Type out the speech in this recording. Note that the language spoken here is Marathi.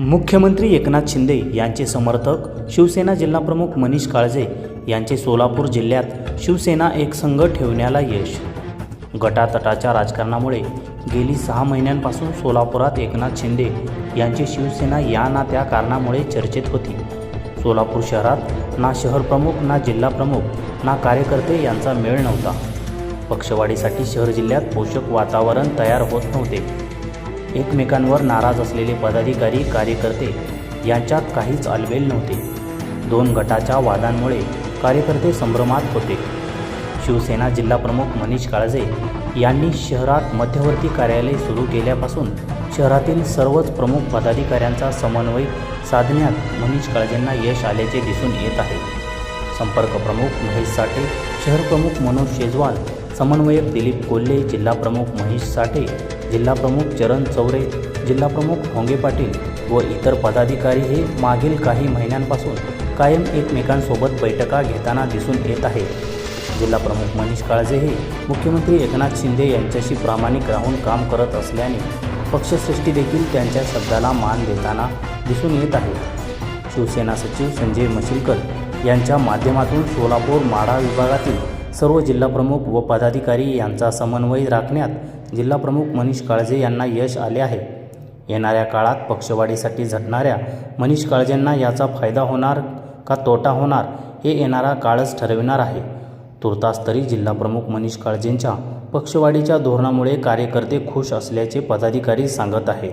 मुख्यमंत्री एकनाथ शिंदे यांचे समर्थक शिवसेना जिल्हाप्रमुख मनीष काळजे यांचे सोलापूर जिल्ह्यात शिवसेना एक संघ ठेवण्याला यश. गटातटाच्या राजकारणामुळे गेली सहा महिन्यांपासून सोलापुरात एकनाथ शिंदे यांची शिवसेना या ना त्या कारणामुळे चर्चेत होती. सोलापूर शहरात ना शहरप्रमुख ना जिल्हाप्रमुख ना कार्यकर्ते यांचा मेळ नव्हता. पक्षवाढीसाठी शहर जिल्ह्यात पोषक वातावरण तयार होत नव्हते. एकमेकांवर नाराज असलेले पदाधिकारी कार्यकर्ते यांच्यात काहीच अलबेल नव्हते. दोन गटाच्या वादांमुळे कार्यकर्ते संभ्रमात होते. शिवसेना जिल्हाप्रमुख मनीष काळजे यांनी शहरात मध्यवर्ती कार्यालय सुरू केल्यापासून शहरातील सर्वच प्रमुख पदाधिकाऱ्यांचा समन्वय साधण्यात मनीष काळजेंना यश आल्याचे दिसून येत आहे. संपर्क प्रमुख महेश साठे शहर प्रमुख मनोज शेजवाल समन्वयक दिलीप कोल्हे जिल्हाप्रमुख महेश साठे जिल्हाप्रमुख चरण चौरे जिल्हाप्रमुख भोंगे पाटील व इतर पदाधिकारी हे मागील काही महिन्यांपासून कायम एकमेकांसोबत बैठका घेताना दिसून येत आहे जिल्हाप्रमुख मनीष काळजे हे मुख्यमंत्री एकनाथ शिंदे यांच्याशी प्रामाणिक राहून काम करत असल्याने पक्षश्रेष्ठी देखील त्यांच्या शब्दाला मान देताना दिसून येत आहे. शिवसेना सचिव संजय मशिलकर यांच्या माध्यमातून सोलापूर माढा विभागातील सर्व जिल्हाप्रमुख व पदाधिकारी यांचा समन्वय राखण्यात जिल्हाप्रमुख मनीष काळजे यांना यश आले आहे. येणाऱ्या काळात पक्षवाढीसाठी झटणाऱ्या मनीष काळजेंना याचा फायदा होणार का तोटा होणार हे येणारा काळच ठरविणार आहे. तुर्तास तरी जिल्हाप्रमुख मनीष काळजेंच्या पक्षवाढीच्या धोरणामुळे कार्यकर्ते खुश असल्याचे पदाधिकारी सांगत आहे